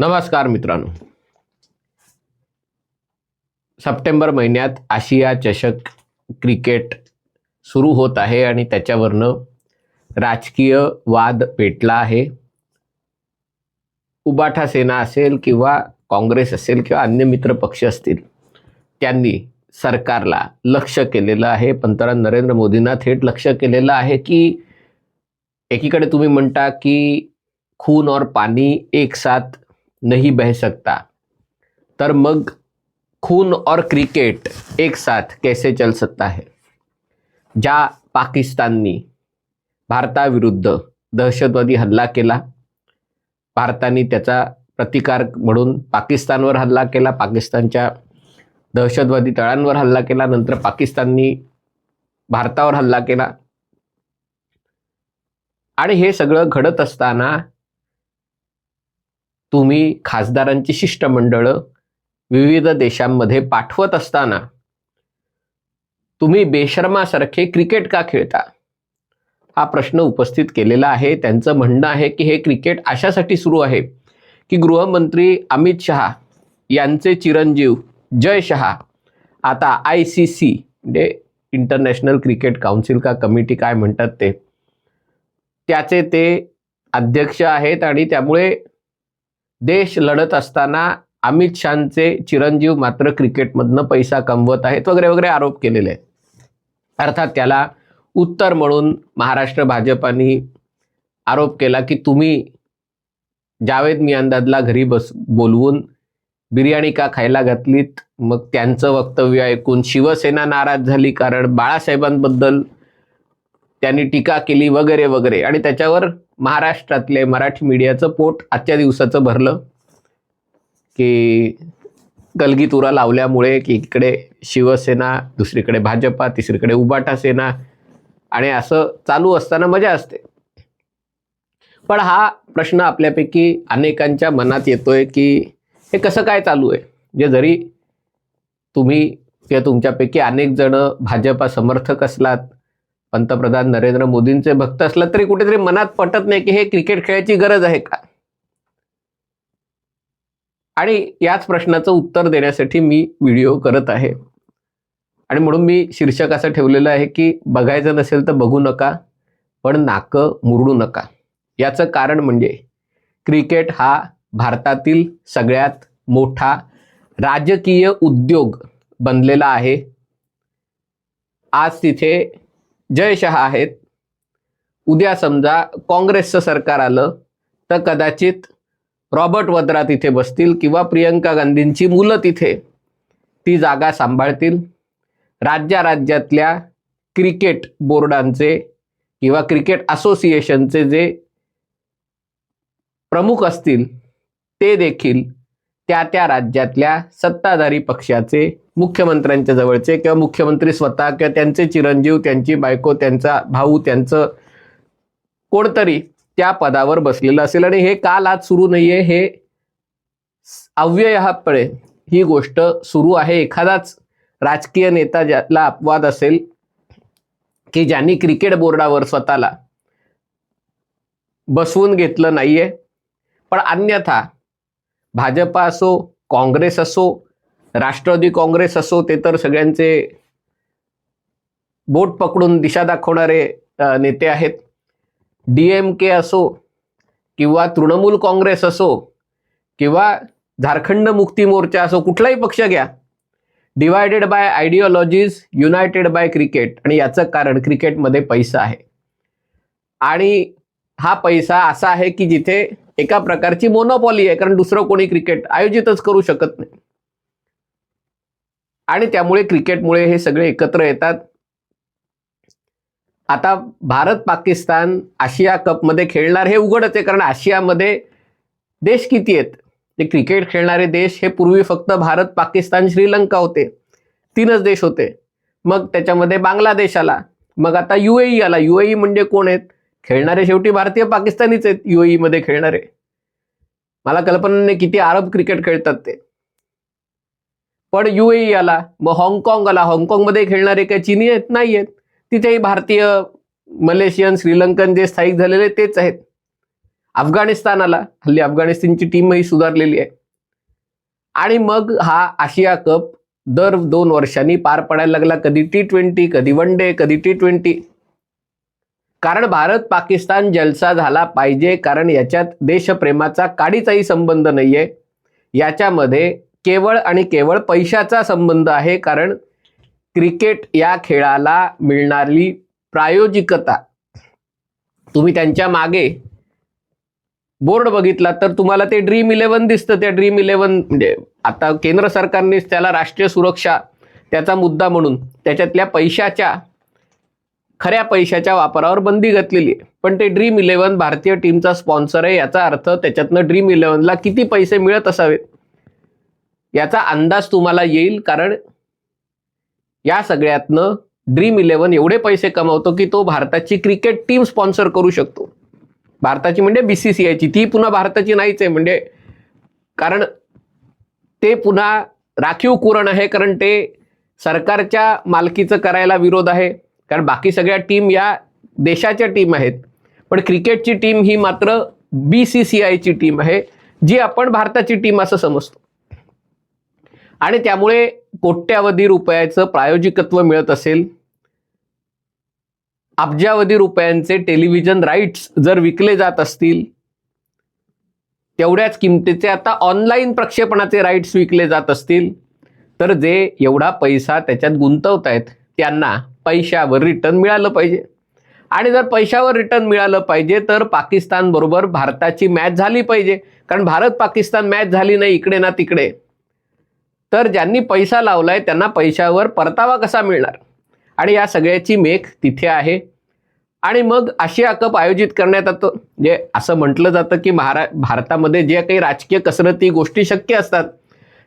नमस्कार मित्रांनो. सप्टेंबर महिन्यात आशिया चषक क्रिकेट सुरू होत आहे आणि त्याच्यावरनं राजकीय वाद पेटला आहे. उबाठा सेना असेल किंवा काँग्रेस असेल किंवा अन्य मित्र पक्ष असतील त्यांनी सरकारला लक्ष केलेलं आहे. पंतप्रधान नरेंद्र मोदींना थेट लक्ष केलेलं आहे की एकीकडे तुम्ही म्हणता की खून और पाणी एक साथ नहीं बह सकता। तर मग खून और क्रिकेट एक साथ कैसे चल सकता है? ज्या पाकिस्ताननी भारताविरुद्ध दहशतवादी हल्ला केला। भारताने त्याचा प्रतिकार म्हणून पाकिस्तानवर हल्ला केला पाकिस्तानच्या दहशतवादी तळांवर हल्ला केला नंतर पाकिस्ताननी भारतावर हल्ला केला. आणि हे सगळं घडत असताना तुम्ही खासदारांची शिष्टमंडळं विविध देशांमध्ये पाठवत असताना तुम्ही बेशर्मासारखे क्रिकेट का खेळता? हा प्रश्न उपस्थित केलेला आहे. त्यांचं म्हणणं आहे की हे क्रिकेट अशासाठी सुरू आहे की गृहमंत्री अमित शहा यांचे चिरंजीव जय शहा आता आय सी सी म्हणजे इंटरनॅशनल क्रिकेट काउन्सिल का कमिटी काय म्हणतात ते त्याचे ते अध्यक्ष आहेत आणि त्यामुळे देश लढत असताना अमित शहाचे चिरंजीव मात्र क्रिकेटमधनं पैसा कमवत आहेत वगैरे वगैरे आरोप केलेले आहेत. अर्थात त्याला उत्तर म्हणून महाराष्ट्र भाजपाने आरोप केला की तुम्ही जावेद मियांदादला घरी बस बोलवून बिर्याणी का खायला घातलीत? मग त्यांचं वक्तव्य ऐकून शिवसेना नाराज झाली कारण बाळासाहेबांबद्दल त्यांनी टीका केली वगैरे वगैरे. आणि त्याच्यावर महाराष्ट्रातले मराठी मीडियाचं पोट आजच्या दिवसाचं भरलं की गलगीतुरा लावल्यामुळे की इकडे शिवसेना दुसरीकडे भाजपा तिसरीकडे उबाटा सेना आणि असं चालू असताना मजा असते. पण हा प्रश्न आपल्यापैकी अनेकांच्या मनात येतोय की हे कसं काय चालू आहे? म्हणजे जरी तुम्ही किंवा तुमच्यापैकी अनेक जण भाजपा समर्थक असलात पंतप्रधान नरेंद्र मोदींचे भक्त असला तरी कुठेतरी मनात पटत नाही की हे क्रिकेट खेळायची गरज आहे का? आणि याच प्रश्नाचं उत्तर देण्यासाठी मी व्हिडिओ करत आहे. आणि म्हणून मी शीर्षक असं ठेवलेलं आहे की बघायचं नसेल तर बघू नका पण नाकं मुरडू नका. याचं कारण म्हणजे क्रिकेट हा भारतातील सगळ्यात मोठा राजकीय उद्योग बनलेला आहे. आज तिथे जय शहा आहेत. उद्या समजा काँग्रेसचं सरकार आलं तर कदाचित रॉबर्ट वद्रा तिथे बसतील किंवा प्रियंका गांधींची मुलं तिथे ती जागा सांभाळतील. राज्या राज्यातल्या क्रिकेट बोर्डांचे किंवा क्रिकेट असोसिएशनचे जे प्रमुख असतील ते देखील त्या त्या राज्यातल्या सत्ताधारी पक्षाचे मुख्यमंत्र्यांच्या जवळचे किंवा मुख्यमंत्री स्वतः किंवा त्यांचे चिरंजीव त्यांची बायको त्यांचा भाऊ त्यांचं कोणतरी त्या पदावर बसलेलं असेल. आणि हे काल आज सुरू नाहीये. हे अव्ययपणे ही गोष्ट सुरू आहे. एखादाच राजकीय नेता ज्याला अपवाद असेल की ज्यांनी क्रिकेट बोर्डावर स्वतःला बसवून घेतलं नाहीये. पण अन्यथा भाजपा असो काँग्रेस असो राष्ट्रवादी काँग्रेस असो ते तर सगळ्यांचे बोट पकडून दिशा दाखवणारे नेते आहेत. डी एम के असो किंवा तृणमूल काँग्रेस असो किंवा झारखंड मुक्ती मोर्चा असो कुठलाही पक्ष घ्या. Divided by ideologies united by cricket आणि याचं कारण क्रिकेटमध्ये पैसा आहे. आणि हा पैसा असा आहे की जिथे एका प्रकारची मोनोपॉली आहे कारण दुसरं कोणी क्रिकेट आयोजितच करू शकत नाही. आणि त्यामुळे क्रिकेटमुळे हे सगळे एकत्र येतात. आता भारत पाकिस्तान आशिया कपमध्ये खेळणार हे उघडच आहे कारण आशियामध्ये देश किती आहेत? ते क्रिकेट खेळणारे देश हे पूर्वी फक्त भारत पाकिस्तान श्रीलंका होते. तीनच देश होते. मग त्याच्यामध्ये बांगलादेश आला. मग आता युएई आला. युएई म्हणजे कोण आहेत? खेळणारे शेवटी भारतीय पाकिस्तानीच आहेत युएई मध्ये खेळणारे. मला कल्पना नाही किती अरब क्रिकेट खेळतात ते. पण युएई आला मग हाँगकाँग आला. हाँगकाँगमध्ये खेळणारे काही चीनी आहेत नाही आहेत. तिथेही भारतीय मलेशियन श्रीलंकन जे स्थायिक झालेले तेच आहेत. अफगाणिस्तान आला. हल्ली अफगाणिस्तानची टीमही सुधारलेली आहे. आणि मग हा आशिया कप दर दोन वर्षांनी पार पडायला लागला. कधी टी ट्वेंटी कधी वन डे कधी टी ट्वेंटी कारण भारत पाकिस्तान जलसा झाला पाहिजे कारण याच्यात देशप्रेमाचा काडीचाही संबंध नाही आहे याच्यामध्ये केवळ आणि केवळ पैशाचा संबंध आहे कारण क्रिकेट या खेळाला मिळणारी प्रायोजिकता. तुम्ही त्यांच्या मागे बोर्ड बघितला तर तुम्हाला ते ड्रीम इलेव्हन दिसतं. त्या ड्रीम इलेव्हन म्हणजे आता केंद्र सरकारनेच त्याला राष्ट्रीय सुरक्षा त्याचा मुद्दा म्हणून त्याच्यातल्या पैशाच्या खऱ्या पैशाच्या वापरावर बंदी घातलेली आहे. पण ते ड्रीम इलेव्हन भारतीय टीमचा स्पॉन्सर आहे याचा अर्थ त्याच्यातनं ड्रीम इलेव्हनला किती पैसे मिळत असावेत? याचा अंदाज तुम्हाला येईल कारण या सगळ्यातनं ड्रीम इलेव्हन एवढे पैसे कमावतो की तो भारताची क्रिकेट टीम स्पॉन्सर करू शकतो. भारताची म्हणजे बी सी सी आयची ती पुन्हा भारताची नाहीच आहे. म्हणजे कारण ते पुन्हा राखीव कुरण आहे कारण ते सरकारच्या मालकीचं करायला विरोध आहे. कारण बाकी सगळ्या टीम या देशाच्या टीम आहेत. पण क्रिकेटची टीम ही मात्र बी सी सी आयची टीम आहे जी आपण भारताची टीम असं समजतो. आणि त्यामुळे कोट्यावधी रुपयाचं प्रायोजिकत्व मिळत असेल. अब्जावधी रुपयांचे टेलिव्हिजन राईट्स जर विकले जात असतील तेवढ्याच किमतीचे आता ऑनलाईन प्रक्षेपणाचे राईट्स विकले जात असतील तर जे एवढा पैसा त्याच्यात गुंतवतायत त्यांना पैशावर रिटर्न मिळालं पाहिजे. आणि जर पैशावर रिटर्न मिळालं पाहिजे तर पाकिस्तान बरोबर भारताची मॅच झाली पाहिजे. कारण भारत पाकिस्तान मॅच झाली नाही इकडे ना तिकडे. तर ज्यांनी पैसा लावलाय त्यांना पैशावर परतावा कसा मिळणार? आणि या सगळ्याची मेख तिथे आहे. आणि मग आशिया कप आयोजित करण्यात येतो जे म्हणजे असं म्हटलं जातं की महारा भारतामध्ये जे काही राजकीय कसरती गोष्टी शक्य असतात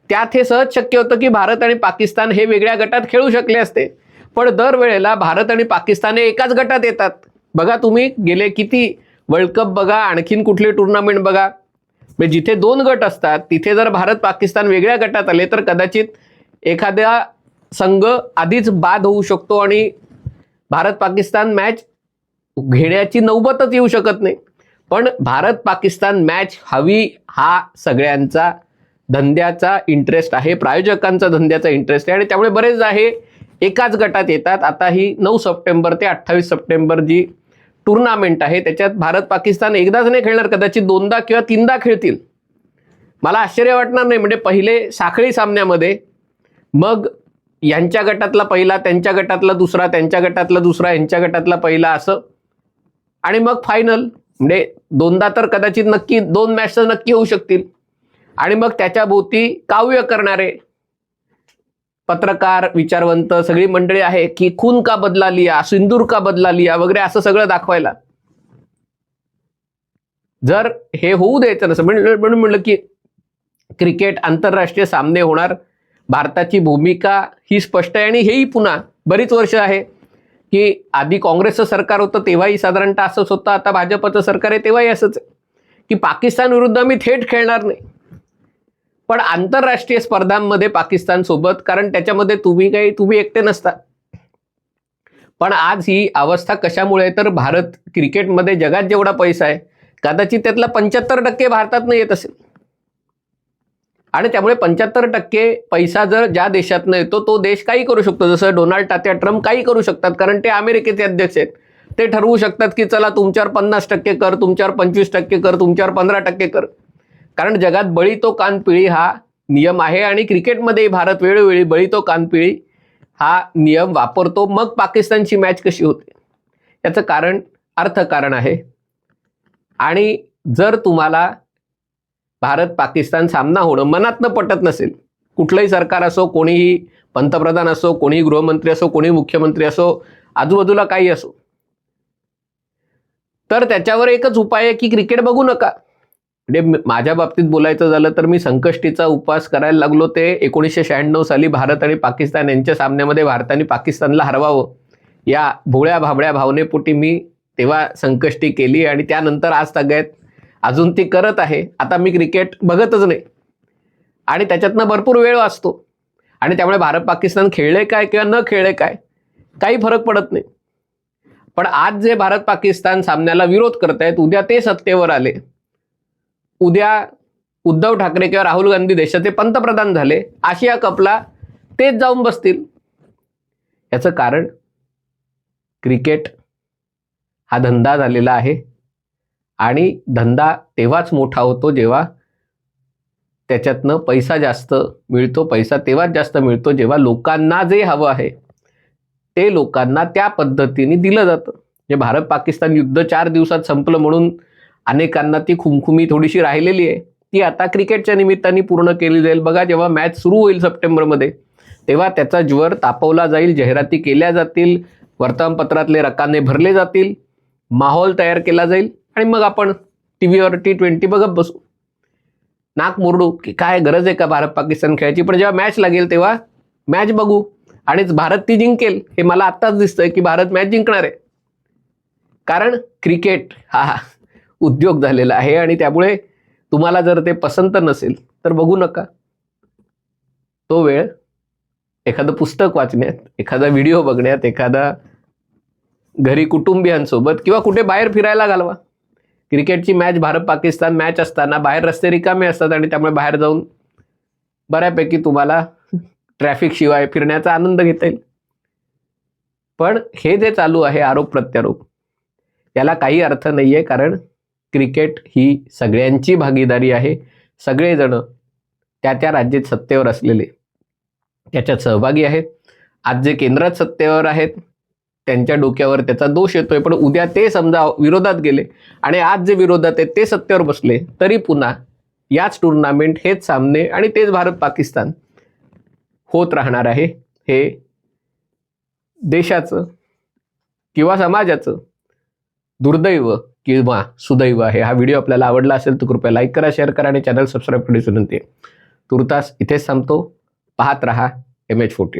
त्यात हे सहज शक्य होतं की भारत आणि पाकिस्तान हे वेगळ्या गटात खेळू शकले असते. पण दरवेळेला भारत आणि पाकिस्तान हे एकाच गटात येतात. बघा तुम्ही गेले किती? वर्ल्ड कप बघा आणखीन कुठले टुर्नामेंट बघा. म्हणजे जिथे दोन गट असतात तिथे जर भारत पाकिस्तान वेगळ्या गटात आले तर कदाचित एखाद्या संघ आधीच बाद होऊ शकतो आणि भारत पाकिस्तान मॅच घेण्याची नौबतच येऊ शकत नाही. पण भारत पाकिस्तान मॅच हवी हा सगळ्यांचा धंद्याचा इंटरेस्ट आहे प्रायोजकांचा धंद्याचा इंटरेस्ट आहे आणि त्यामुळे बरेच आहे एकाच गटात येतात. आता ही नऊ सप्टेंबर ते अठ्ठावीस सप्टेंबर जी टुर्नामेंट आहे त्याच्यात भारत पाकिस्तान एकदाच नाही खेळणार कदाचित दोनदा किंवा तीनदा खेळतील. मला आश्चर्य वाटणार नाही म्हणजे पहिले साखळी सामन्यामध्ये मग यांच्या गटातला पहिला त्यांच्या गटातला दुसरा त्यांच्या गटातला दुसरा यांच्या गटातला पहिला असं. आणि मग फायनल म्हणजे दोनदा तर कदाचित नक्की दोन मॅच तर नक्की होऊ शकतील. आणि मग त्याच्या भोवती काव्य करणारे पत्रकार विचारवंत सगळी मंडळी आहे की खून का बदला लिया सिंदूर का बदला लिया वगैरे असं सगळं दाखवायला. जर हे होऊ द्यायचं नसं म्हणून म्हणलं की क्रिकेट आंतरराष्ट्रीय सामने होणार. भारताची भूमिका ही स्पष्ट आहे आणि हेही पुन्हा बरीच वर्ष आहे की आधी काँग्रेसचं सरकार होतं तेव्हाही साधारणतः असंच होतं आता भाजपचं सरकार आहे तेव्हाही असंच आहे. की पाकिस्तान विरुद्ध आम्ही थेट खेळणार नाही. पण आंतरराष्ट्रीय स्पर्धांमध्ये पाकिस्तान सोबत कारण त्याच्यामध्ये तुम्ही काही तुम्ही एकटे नसता. पण आज ही अवस्था कशामुळे? तर भारत क्रिकेटमध्ये जगात जेवढा पैसा आहे कदाचित त्यातला पंच्याहत्तर टक्के भारतातनं येत असेल. आणि त्यामुळे पंच्याहत्तर टक्के पैसा जर ज्या देशातनं येतो तो देश काही करू शकतो. जसं डोनाल्ड टात्या ट्रम्प काही करू शकतात कारण ते अमेरिकेचे अध्यक्ष आहेत. ते ठरवू शकतात की चला तुमच्यावर पन्नास टक्के कर तुमच्यावर पंचवीस टक्के कर तुमच्यावर पंधरा टक्के कर. कारण जगात बळी तो कानपिळी हा नियम आहे आणि क्रिकेटमध्ये भारत वेळोवेळी बळी तो कानपिळी हा नियम वापरतो. मग पाकिस्तानची मॅच कशी होते? याचं कारण अर्थकारण आहे. आणि जर तुम्हाला भारत पाकिस्तान सामना होणं मनातनं पटत नसेल कुठलंही सरकार असो कोणीही पंतप्रधान असो कोणीही गृहमंत्री असो कोणी मुख्यमंत्री असो आजूबाजूला काही असो तर त्याच्यावर एकच उपाय आहे की क्रिकेट बघू नका. म्हणजे माझ्या बाबतीत बोलायचं झालं तर मी संकष्टीचा उपवास करायला लागलो ते एकोणीसशे शहाण्णव साली भारत आणि पाकिस्तान यांच्या सामन्यामध्ये भारताने पाकिस्तानला हरवावं. या भोळ्या भाबड्या भावनेपोटी मी तेव्हा संकष्टी केली आणि त्यानंतर आज सगळ्यात अजून ती करत आहे. आता मी क्रिकेट बघतच नाही. आणि त्याच्यातनं भरपूर वेळ वाचतो. आणि त्यामुळे भारत पाकिस्तान खेळले काय किंवा न खेळले काय काही फरक पडत नाही. पण आज जे भारत पाकिस्तान सामन्याला विरोध करतायत उद्या ते सत्तेवर आले. उद्या उद्धव ठाकरे किंवा राहुल गांधी देशाचे पंतप्रधान झाले आशिया कपला तेच जाऊन बसतील. याचं कारण क्रिकेट हा धंदा झालेला आहे आणि धंदा तेव्हाच मोठा होतो जेव्हा त्याच्यातनं पैसा जास्त मिळतो पैसा तेव्हाच जास्त मिळतो जेव्हा लोकांना जे हवं आहे ते लोकांना त्या पद्धतीने दिलं जातं. म्हणजे भारत पाकिस्तान युद्ध चार दिवसात संपलं म्हणून अनेकांना ती खुमखुमी थोडीशी राहिलेली आहे. ती आता क्रिकेटच्या निमित्ताने पूर्ण केली जाईल. बघा जेव्हा मॅच सुरू होईल सप्टेंबरमध्ये तेव्हा त्याचा ज्वर तापवला जाईल जाहिराती केल्या जातील वर्तमानपत्रातले रकाने भरले जातील माहोल तयार केला जाईल आणि मग आपण टी व्हीवर टी ट्वेंटी बघत बसू. नाक मुरडू की काय गरज आहे का भारत पाकिस्तान खेळायची? पण जेव्हा मॅच लागेल तेव्हा मॅच बघू. आणि भारत ती जिंकेल हे मला आत्ताच दिसतंय की भारत मॅच जिंकणार आहे. कारण क्रिकेट हा. उद्योग झालेला आहे आणि त्यामुळे तुम्हाला जर ते पसंत नसेल तर बघू नका. तो वेळ एखादं पुस्तक वाचण्यात एखादा व्हिडिओ बघण्यात एखादा घरी कुटुंबियांसोबत किंवा कुठे बाहेर फिरायला घालवा. क्रिकेटची मॅच भारत पाकिस्तान मॅच असताना बाहेर रस्ते रिकामे असतात आणि त्यामुळे बाहेर जाऊन बऱ्यापैकी तुम्हाला ट्रॅफिक शिवाय फिरण्याचा आनंद घेता येईल. पण हे जे चालू आहे आरोप प्रत्यारोप याला काही अर्थ नाही आहे कारण क्रिकेट ही सगळ्यांची भागीदारी आहे. सगळेजण त्या त्या राज्यात सत्तेवर असलेले त्याच्यात सहभागी आहेत. आज जे केंद्रात सत्तेवर आहेत त्यांच्या डोक्यावर त्याचा दोष येतोय. पण उद्या ते समजा विरोधात गेले आणि आज जे विरोधात आहेत ते सत्तेवर बसले तरी पुन्हा याच टुर्नामेंट हेच सामने आणि तेच भारत पाकिस्तान होत राहणार आहे. हे देशाचं किंवा समाजाचं दुर्दैव किंवा सुदैव आहे. हा व्हिडिओ आपल्याला आवडला असेल तर कृपया लाईक करा शेअर करा आणि चॅनल सबस्क्राईब करण्याची विनंती आहे. तुर्तास इथेच थांबतो. पाहत रहा एम एच फोर्टी